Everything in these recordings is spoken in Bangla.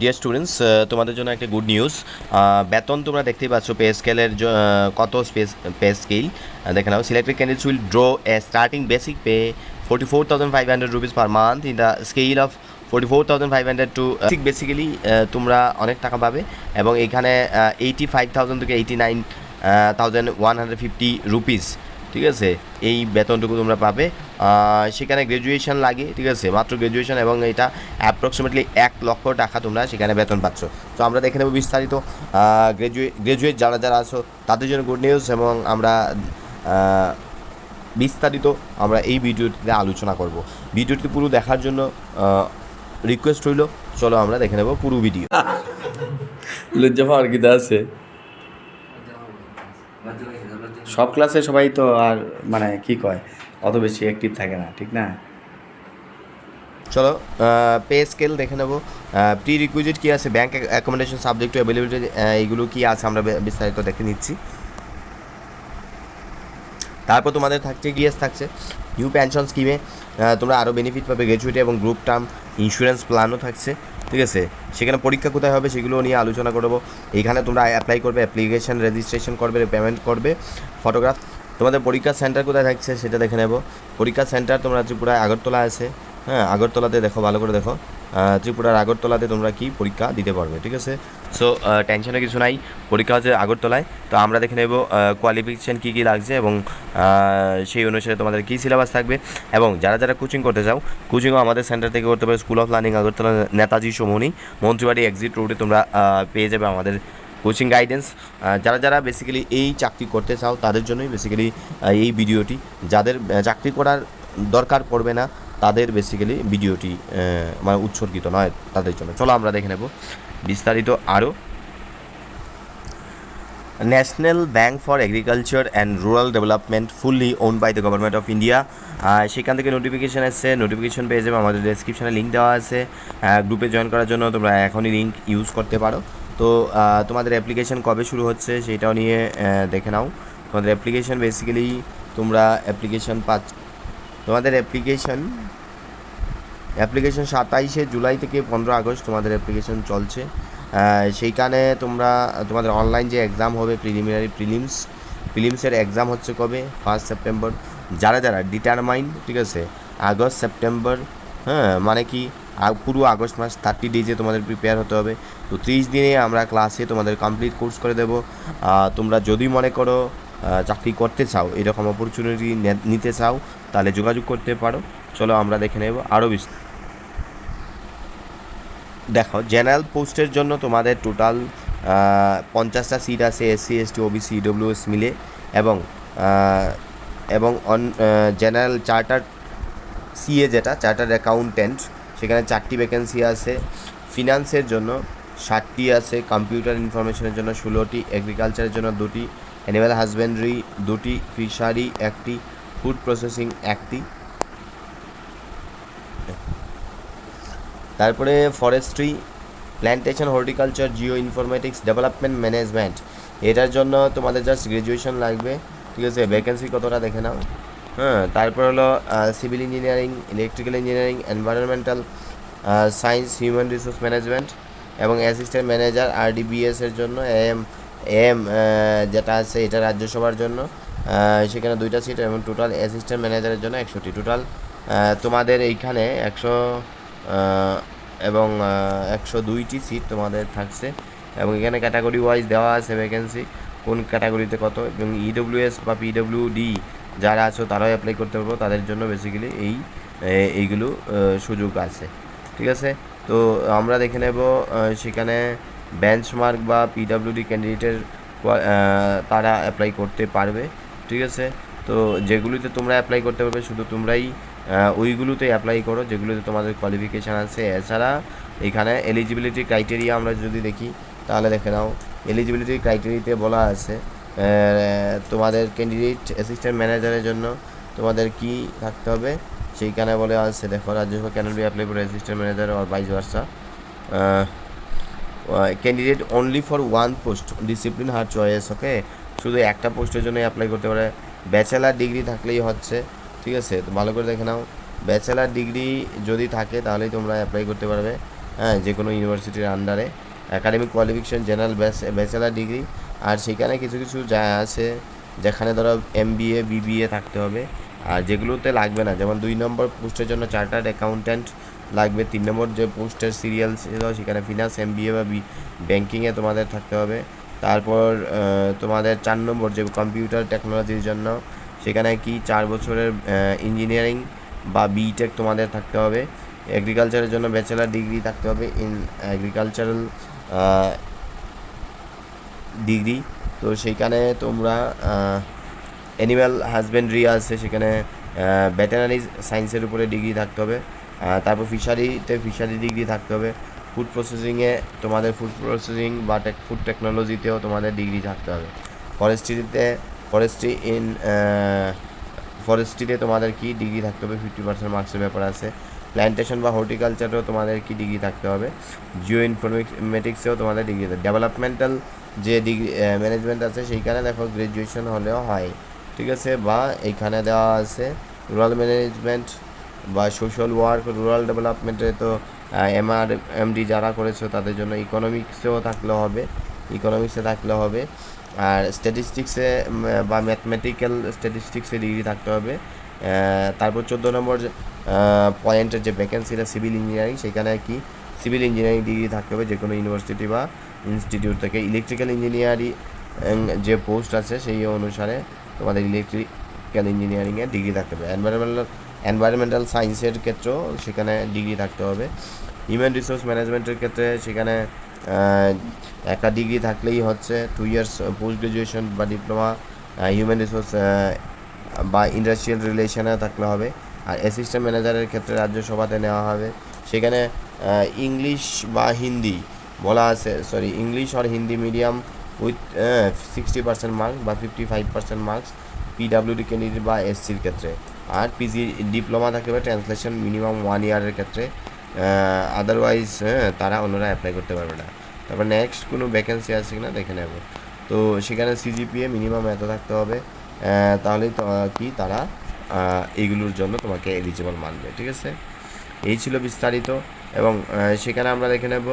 ডিয়ার স্টুডেন্টস তোমাদের জন্য একটা গুড নিউজ বেতন তোমরা দেখতেই পাচ্ছ পে স্কেলের কত স্পেস পে স্কেল দেখে নাও selected candidates will draw a starting basic pay forty four thousand five hundred rupees per month in the scale of forty four thousand five hundred to basically তোমরা অনেক টাকা পাবে এবং এখানে এইটি ফাইভ থাউজেন্ড থেকে eighty nine thousand one hundred fifty rupees ঠিক আছে? এই বেতনটুকু তোমরা পাবে। সেখানে গ্র্যাজুয়েশন লাগে, ঠিক আছে? মাত্র গ্র্যাজুয়েশন এবং এটা অ্যাপ্রক্সিমেটলি এক লক্ষ টাকা তোমরা সেখানে বেতন পাচ্ছ। তো আমরা দেখে নেব বিস্তারিত গ্র্যাজুয়েট গ্র্যাজুয়েট যারা যারা আছো, তাদের জন্য গুড নিউজ এবং আমরা বিস্তারিত আমরা এই ভিডিওটিতে আলোচনা করব। ভিডিওটি পুরো দেখার জন্য রিকোয়েস্ট রইল। চলো আমরা দেখে নেব পুরো ভিডিও লজ্জা পাওয়ার কি আছে। সব ক্লাসে সবাই তো আর মানে কি কয়? অত বেশি অ্যাক্টিভ থাকে না, ঠিক না? চলো পে স্কেল দেখে নেব। প্রি রিকুইজিট কী আছে ব্যাঙ্ক অ্যাকোমোডেশন সাবজেক্ট অ্যাভেলেবিলিটি এইগুলো কী আছে আমরা বিস্তারিত দেখে নিচ্ছি। তারপর তোমাদের থাকছে গিয়েস থাকছে নিউ পেনশন স্কিমে তোমরা আরও বেনিফিট পাবে গ্র্যাজুয়েটি এবং গ্রুপ টার্ম ইন্স্যুরেন্স প্ল্যানও থাকছে, ঠিক আছে? সেখানে পরীক্ষা কোথায় হবে সেগুলো নিয়ে আলোচনা করব এখানে তোমরা অ্যাপ্লাই করবে অ্যাপ্লিকেশন রেজিস্ট্রেশন করবে পেমেন্ট করবে ফটোগ্রাফ তোমাদের পরীক্ষার সেন্টার কোথায় থাকছে সেটা দেখে নেব। পরীক্ষার সেন্টার তোমরা ত্রিপুরায় আগরতলা আছে। হ্যাঁ আগরতলাতে দেখো, ভালো করে দেখো। ত্রিপুরার আগরতলাতে তোমরা কি পরীক্ষা দিতে পারবে, ঠিক আছে? সো টেনশনের কিছু নাই। পরীক্ষা হচ্ছে আগরতলায়। তো আমরা দেখে নেব কোয়ালিফিকেশান কী কী লাগছে এবং সেই অনুসারে তোমাদের কী সিলেবাস থাকবে। এবং যারা যারা কোচিং করতে চাও কোচিংও আমাদের সেন্টার থেকে করতে পারো। School of learning Agartala Netaji সমনি, Mantribari exit রোডে তোমরা পেয়ে যাবে আমাদের কোচিং গাইডেন্স যারা যারা বেসিক্যালি এই চাকরি করতে চাও তাদের জন্যই বেসিক্যালি এই ভিডিওটি। যাদের চাকরি করার দরকার পড়বে না, তাদের বেসিক্যালি ভিডিওটি মানে উৎসর্গিত নয় তাদের জন্য। চলো আমরা দেখে নেব বিস্তারিত আরও। National bank for agriculture and rural development fully own by the government of India সেখান থেকে নোটিফিকেশান এসছে নোটিফিকেশান পেয়ে যাবে। আমাদের ডেসক্রিপশনে লিঙ্ক দেওয়া আছে। গ্রুপে জয়েন করার জন্য তোমরা এখনই লিঙ্ক ইউজ করতে পারো। তো তোমাদের অ্যাপ্লিকেশান কবে শুরু হচ্ছে সেটাও নিয়ে দেখে নাও। তোমাদের অ্যাপ্লিকেশন বেসিক্যালি তোমরা অ্যাপ্লিকেশন পাচ্ছ তোমাদের অ্যাপ্লিকেশন অ্যাপ্লিকেশন সাতাইশে জুলাই থেকে পনেরো আগস্ট তোমাদের অ্যাপ্লিকেশন চলছে। সেইখানে তোমরা, তোমাদের অনলাইন যে এক্সাম হবে প্রিলিমিনারি প্রিলিমস প্রিলিমসের এক্সাম হচ্ছে কবে? ফার্স্ট সেপ্টেম্বর যারা যারা ডিটারমাইন ঠিক আছে? আগস্ট সেপ্টেম্বর হ্যাঁ মানে কি? পুরো আগস্ট মাস থার্টি ডেজে তোমাদের প্রিপেয়ার হতে হবে। তো ত্রিশ দিনে আমরা ক্লাসে তোমাদের কমপ্লিট কোর্স করে দেবো। তোমরা যদি মনে করো চাকরি করতে চাও, এরকম অপরচুনিটি নিতে চাও, তাহলে যোগাযোগ করতে পারো। চলো আমরা দেখে নেব আরও বিস্তার দেখো জেনারেল পোস্টের জন্য তোমাদের টোটাল পঞ্চাশটা সিট আছে এসসি এসটি ওবিসি ইডব্লিউএস মিলে। এবং এবং অন জেনারেল চার্টার সিএ যেটা চার্টার অ্যাকাউন্টেন্ট সেখানে চারটি ভ্যাকেন্সি আছে। ফিনান্সের জন্য ষাটটি আছে কম্পিউটার ইনফরমেশনের জন্য ষোলোটি এগ্রিকালচারের জন্য দুটি অ্যানিম্যাল হাজবেন্ডারি দুটি ফিশারি একটি ফুড প্রসেসিং একটি। তারপরে forestry plantation horticulture geo informatics development management এটার জন্য তোমাদের জাস্ট গ্র্যাজুয়েশন লাগবে। ঠিক আছে ভ্যাকেন্সি কতটা দেখে নাও। হ্যাঁ তারপর হলো civil engineering electrical engineering environmental science human resource management এবং অ্যাসিস্ট্যান্ট ম্যানেজার আরডিবিএস এর জন্য এম এম যেটা আছে এটা রাজ্যসভার জন্য সেখানে দুইটা সিট এবং টোটাল অ্যাসিস্ট্যান্ট ম্যানেজারের জন্য একশোটি। টোটাল তোমাদের এইখানে একশো এবং একশো দুইটি সিট তোমাদের থাকছে এবং এখানে ক্যাটাগরি ওয়াইজ দেওয়া আছে ভ্যাকেন্সি কোন ক্যাটাগরিতে কত এবং ইডব্লিউএস বা পিডব্লিউডি যারা আছো তারাও অ্যাপ্লাই করতে পারব। তাদের জন্য বেসিক্যালি এই এইগুলো সুযোগ আছে। ঠিক আছে? তো আমরা দেখে নেব সেখানে বেঞ্চমার্ক বা পিডব্লিউডি ক্যান্ডিডেটের তারা অ্যাপ্লাই করতে পারবে। ঠিক আছে? তো যেগুলিতে তোমরা অ্যাপ্লাই করতে পারবে, শুধু তোমরাই ওইগুলোতে অ্যাপ্লাই করো, যেগুলোতে তোমাদের কোয়ালিফিকেশান আছে। এছাড়া এখানে এলিজিবিলিটি ক্রাইটেরিয়া আমরা যদি দেখি, তাহলে দেখে নাও। এলিজিবিলিটি ক্রাইটেরিয়াতে বলা আছে তোমাদের ক্যান্ডিডেট অ্যাসিস্ট্যান্ট ম্যানেজারের জন্য তোমাদের কি থাকতে হবে? সেইখানে বলে আছে, দেখো Rajya Sabha can be apply for assistant manager or vice versa candidate only for one post discipline her choice okay শুধু একটা পোস্টের জন্য অ্যাপ্লাই করতে পারে। ব্যাচেলার ডিগ্রি থাকলেই হচ্ছে, ঠিক আছে? তো ভালো করে দেখে নাও। ব্যাচেলার ডিগ্রি যদি থাকে, তাহলেই তোমরা অ্যাপ্লাই করতে পারবে হ্যাঁ? যে কোনো ইউনিভার্সিটির আন্ডারে academic qualification general bachelor degree আর সেখানে কিছু কিছু যা আছে, যেখানে ধরো এম বিএ বিবিএ থাকতে হবে। আর যেগুলোতে লাগবে না, যেমন দুই নম্বর পোস্টের জন্য চার্টার্ড অ্যাকাউন্ট্যান্ট লাগবে, তিন নম্বর যে পোস্টের সিরিয়াল ছিল সেখানে ফিনান্স এম বিএ বা বি ব্যাঙ্কিংয়ে তোমাদের থাকতে হবে। তারপর তোমাদের চার নম্বর যে কম্পিউটার টেকনোলজির জন্য, সেখানে কি চার বছরের ইঞ্জিনিয়ারিং বা বিটেক তোমাদের থাকতে হবে। এগ্রিকালচারের জন্য ব্যাচেলার ডিগ্রি থাকতে হবে। In agricultural degree. তো সেইখানে তোমরা অ্যানিম্যাল হাজবেন্ড্রি আছে সেখানে ভেটেনারি সায়েন্সের উপরে ডিগ্রি থাকতে হবে। তারপর ফিশারিতে ফিশারি ডিগ্রি থাকতে হবে। ফুড প্রসেসিংয়ে তোমাদের ফুড প্রসেসিং বা টেক ফুড টেকনোলজিতেও তোমাদের ডিগ্রি থাকতে হবে। ফরেস্ট্রিতে ফরেস্ট্রি ইন ফরেস্ট্রিতে তোমাদের কি ডিগ্রি থাকতে হবে? ফিফটি পার্সেন্ট মার্কসের ব্যাপার আছে। প্ল্যান্টেশন বা হর্টিকালচারেও তোমাদের কি ডিগ্রি থাকতে হবে? জিও ইনফরমেটিক্সেও তোমাদের ডিগ্রি ডেভেলপমেন্টাল যে ডিগ্রি ম্যানেজমেন্ট আছে, সেইখানে দেখো গ্র্যাজুয়েশন হলেও হয়। ঠিক আছে? বা এইখানে দেওয়া আছে রুরাল ম্যানেজমেন্ট বা সোশ্যাল ওয়ার্ক রুরাল ডেভেলপমেন্টে তো এমআর এমডি যারা করেছ, তাদের জন্য ইকোনমিক্সেও থাকলে হবে। ইকোনমিক্সে থাকলে হবে। আর স্ট্যাটিস্টিক্সে বা ম্যাথমেটিক্যাল স্ট্যাটিস্টিক্সে ডিগ্রি থাকতে হবে। তারপর চোদ্দ নম্বর পয়েন্টের যে ভ্যাকেন্সিটা সিভিল ইঞ্জিনিয়ারিং সেখানে কি সিভিল ইঞ্জিনিয়ারিং ডিগ্রি থাকতে হবে যে কোনো ইউনিভার্সিটি বা ইনস্টিটিউট থেকে। ইলেকট্রিক্যাল ইঞ্জিনিয়ারিং যে পোস্ট আছে সেই অনুসারে তোমাদের ইলেকট্রিক্যাল ইঞ্জিনিয়ারিংয়ে ডিগ্রি থাকতে হবে। এনভায়রনমেন্টাল এনভায়রনমেন্টাল সায়েন্সের ক্ষেত্রেও সেখানে ডিগ্রি থাকতে হবে। হিউম্যান রিসোর্স ম্যানেজমেন্টের ক্ষেত্রে সেখানে একটা ডিগ্রি থাকলেই হচ্ছে টু ইয়ার্স পোস্ট গ্রাজুয়েশন বা ডিপ্লোমা হিউম্যান রিসোর্স বা ইন্ডাস্ট্রিয়াল রিলেশনে থাকলে হবে। আর অ্যাসিস্ট্যান্ট ম্যানেজারের ক্ষেত্রে রাজ্যসভাতে নেওয়া হবে। সেখানে ইংলিশ বা হিন্দি বলা আছে sorry English R Hindi medium with sixty percent marks বা fifty five percent marks PWD candidate বা এসসির ক্ষেত্রে। আর পিজি ডিপ্লোমা থাকবে ট্রান্সলেশন মিনিমাম ওয়ান ইয়ারের ক্ষেত্রে। আদারওয়াইজ তারা অন্যরা অ্যাপ্লাই করতে পারবে না। তারপর নেক্সট কোনো ভ্যাকেন্সি আছে কিনা দেখে নেব। তো সেখানে সিজিপিএ মিনিমাম এত থাকতে হবে। তাহলেই কি তারা এইগুলোর জন্য তোমাকে এলিজিবল মানবে, ঠিক আছে? এই ছিল বিস্তারিত। এবং সেখানে আমরা দেখে নেব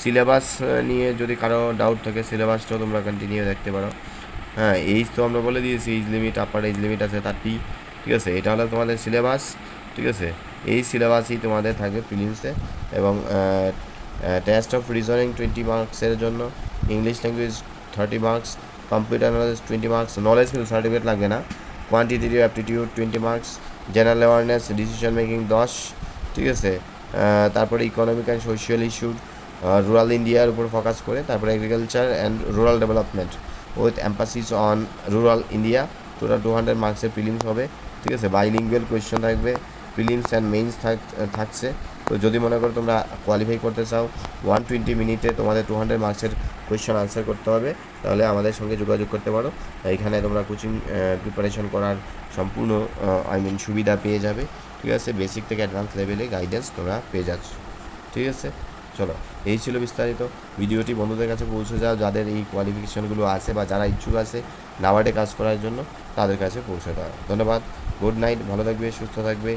সিলেবাস নিয়ে যদি কারও ডাউট থাকে, সিলেবাসটাও তোমরা কন্টিনিউ দেখতে পারো। হ্যাঁ এইজ তো আমরা বলে দিয়েছি age limit upper age limit আছে থার্টি ঠিক আছে? এটা হলো তোমাদের সিলেবাস, ঠিক আছে? এই সিলেবাসই তোমাদের থাকবে ফিলিংসে এবং টেস্ট অফ রিজনিং টোয়েন্টি মার্কসের জন্য English language thirty marks computer knowledge twenty marks knowledge কিন্তু সার্টিফিকেট লাগবে না। Quantitative aptitude twenty marks general awareness decision making দশ, ঠিক আছে? তারপরে economic and social issue rural ইন্ডিয়ার উপর ফোকাস করে, তারপরে agriculture and rural development with emphasis on rural India total two hundred মার্কসের ফিলিংস হবে, ঠিক আছে? বাইলিঙ্গুয়াল কোয়েশ্চেন থাকবে ফিলিংস অ্যান্ড মেইনস থাক, থাকছে। তো যদি মনে করো তোমরা কোয়ালিফাই করতে চাও ওয়ান টোয়েন্টি মিনিটে তোমাদের টু হান্ড্রেড মার্কসের কোয়েশ্চন আনসার করতে হবে, তাহলে আমাদের সঙ্গে যোগাযোগ করতে পারো। এখানে তোমরা কোচিং প্রিপারেশন করার সম্পূর্ণ আই মিন সুবিধা পেয়ে যাবে। ঠিক আছে? বেসিক থেকে অ্যাডভান্স লেভেলে গাইডেন্স তোমরা পেয়ে যাচ্ছ। ঠিক আছে? চলো, এই ছিল বিস্তারিত। ভিডিওটি বন্ধুদের কাছে পৌঁছে যাও, যাদের এই কোয়ালিফিকেশনগুলো আছে বা যারা ইচ্ছুক আছে নাবার্ডে কাজ করার জন্য, তাদের কাছে পৌঁছে দাও। ধন্যবাদ। গুড নাইট ভালো থাকবে, সুস্থ থাকবে।